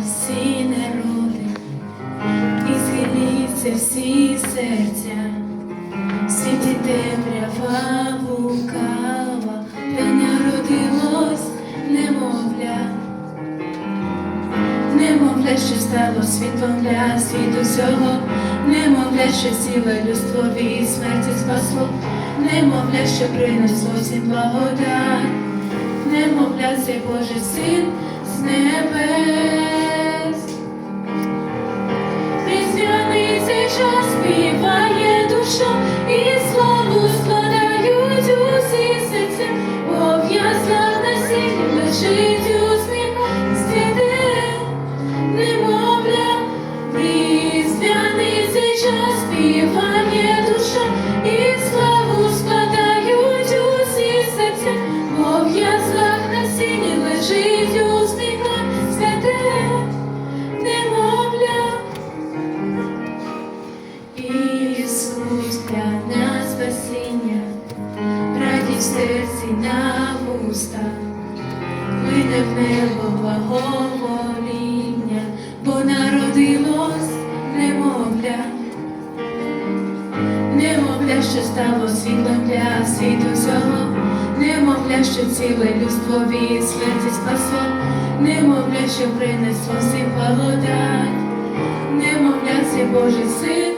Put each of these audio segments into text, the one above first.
всі народи, і схиліться всі серця, світі темрява лукава, та народилось немовля, немовля, що стало світлом для світу всього, немовля, що ціле людство від смерті спасло, немовля, що принесло всім благодать. Немовля Божий син з небес. Цей співає душа, і славу складають усі серця, бо в яслах на сілі лежить усміха, немовля, Різдвяний цей час душа, і славу складають усі серця, бо в яслах на серці на вустах, вийде в небо благовоління, бо народилось немовля, немовля, що стало світлом для світу всього, немовля, що ціле людство від смерті спасло, немовля, що принесло всім благодать. Немовля цей Божий син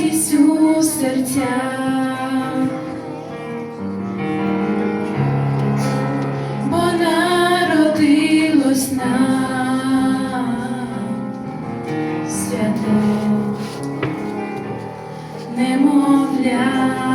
радість у серця, бо народилось нам свято немовля.